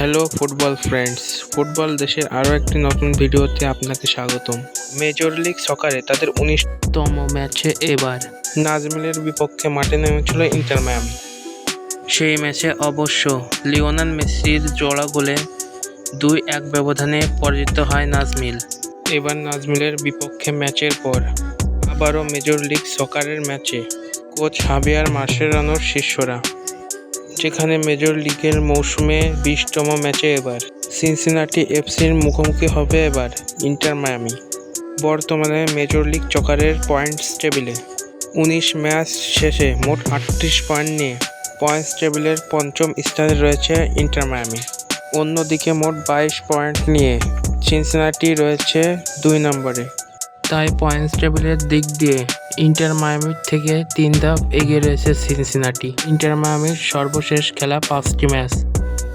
Hello football friends football দেশের আরও একটি নতুন ভিডিওতে আপনাকে স্বাগতম। মেজর লিগ সকারে তাদের উনিশতম ম্যাচে এবার। নাজমিলের বিপক্ষে মাঠে নেমেছিল ইন্টার মায়ামি সেই ম্যাচে অবশ্য লিওনাল মেসির জোড়া গোলে দুই এক ব্যবধানে পরাজিত হয় নাজমিল। এবার নাজমিলের বিপক্ষে ম্যাচের পর আবারও মেজর লিগ সকারের ম্যাচে কোচ হাবিয়ার মার্শেরানোর শিষ্যরা। যেখানে মেজর লিগের মৌসুমে বিশতম ম্যাচে এবার। সিনসিনাটি এফসির মুখোমুখি হবে এবার ইন্টার মায়ামি। বর্তমানে মেজর লিগ চকারের পয়েন্টস টেবিলে। উনিশ ম্যাচ শেষে মোট আটত্রিশ পয়েন্ট নিয়ে পয়েন্টস টেবিলের পঞ্চম স্থানে রয়েছে ইন্টার মায়ামি। অন্যদিকে মোট বাইশ পয়েন্ট নিয়ে সিনসিনাটি রয়েছে দুই নম্বরে। তাই পয়েন্টস টেবিলের দিক দিয়ে ইন্টার মায়ামির থেকে তিন ধাপ এগিয়ে রয়েছে সিনসিনাটি। ইন্টার মায়ামির সর্বশেষ খেলা পাঁচটি ম্যাচ।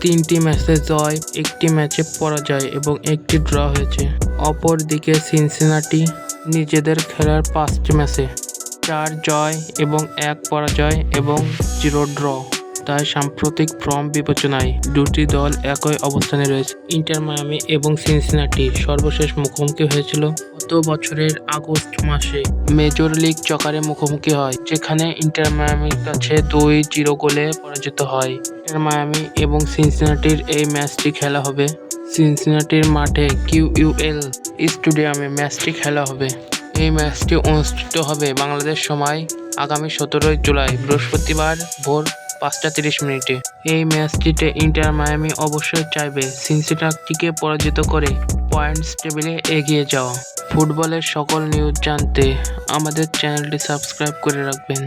তিনটি ম্যাচে জয়, একটি ম্যাচে পরাজয় এবং একটি ড্র হয়েছে। অপরদিকে সিনসিনাটি নিজেদের খেলার পাঁচটি ম্যাচে। চার জয় এবং এক পরাজয় এবং জিরো ড্র। তাই সাম্প্রতিক ফর্ম বিবেচনায় দুটি দল একই অবস্থানে রয়েছে। ইন্টার মায়ামি এবং সিনসিনাটি সর্বশেষ মুখোমুখি হয়েছিল বছরের আগস্ট মাসে মেজর লিগ চকারে মুখোমুখি হয়, যেখানে ইন্টার মায়ামির কাছে দুই জিরো গোলে পরাজিত হয়। ইন্টার মায়ামি এবং সিনসিনাটির এই ম্যাচটি খেলা হবে। সিনসিনাটির মাঠে কিউইউএল স্টেডিয়ামে ম্যাচটি খেলা হবে। এই ম্যাচটি অনুষ্ঠিত হবে বাংলাদেশ সময় আগামী সতেরোই জুলাই, বৃহস্পতিবার ভোর পাঁচটা তিরিশ মিনিটে। এই ম্যাচটিতে ইন্টার মায়ামি অবশ্যই চাইবে সিনসিনাটিকে পরাজিত করে। পয়েন্টস টেবিলে এগিয়ে যাওয়া ফুটবলের সকল নিউজ জানতে আমাদের চ্যানেলটি সাবস্ক্রাইব করে রাখবেন।